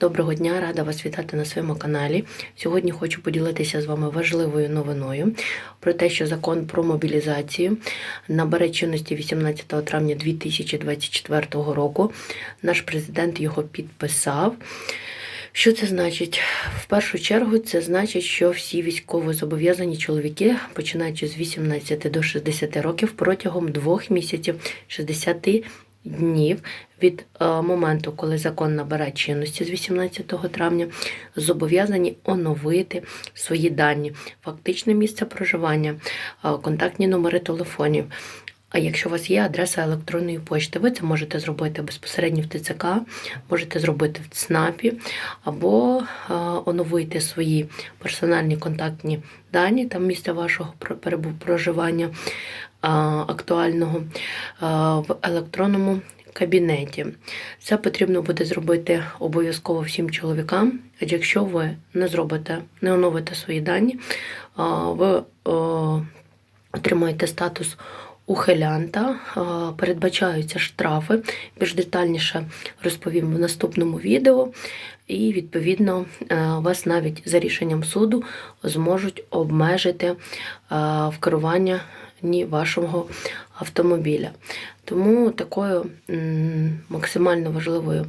Доброго дня, рада вас вітати на своєму каналі. Сьогодні хочу поділитися з вами важливою новиною про те, що закон про мобілізацію набере чинності 18 травня 2024 року. Наш президент його підписав. Що це значить? В першу чергу це значить, що всі військовозобов'язані чоловіки, починаючи з 18 до 60 років, протягом двох місяців 60 днів від е, моменту, коли закон набере чинності з 18 травня, зобов'язані оновити свої дані, фактичне місце проживання, е, контактні номери телефонів. А якщо у вас є адреса електронної почти, ви це можете зробити безпосередньо в ТЦК, можете зробити в ЦНАПі, або е, оновити свої персональні контактні дані, там місце вашого про- проживання е, актуального е, в електронному кабінеті. Це потрібно буде зробити обов'язково всім чоловікам. Адже якщо ви не зробите, не оновите свої дані, ви отримаєте статус ухилянта, е, передбачаються штрафи. Більш детальніше розповім в наступному відео. І, відповідно, е, вас навіть за рішенням суду зможуть обмежити е, в керуванні вашого автомобіля. Тому такою максимально важливою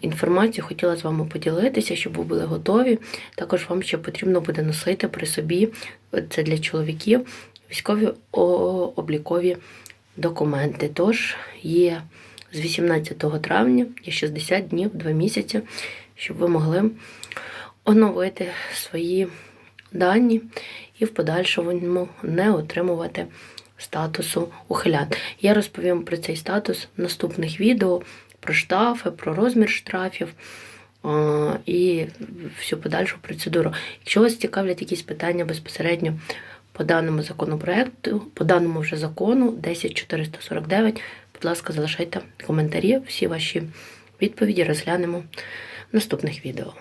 інформацією хотіла з вами поділитися, щоб ви були готові. Також вам ще потрібно буде носити при собі, це для чоловіків, військові облікові документи. Тож є з 18 травня, є 60 днів, 2 місяці, щоб ви могли оновити свої дані і в подальшому не отримувати статусу ухилянт. Я розповім про цей статус в наступних відео, про штрафи, про розмір штрафів і всю подальшу процедуру. Якщо вас цікавлять якісь питання безпосередньо по даному законопроекту, по даному вже закону 10449, будь ласка, залишайте коментарі, всі ваші відповіді розглянемо в наступних відео.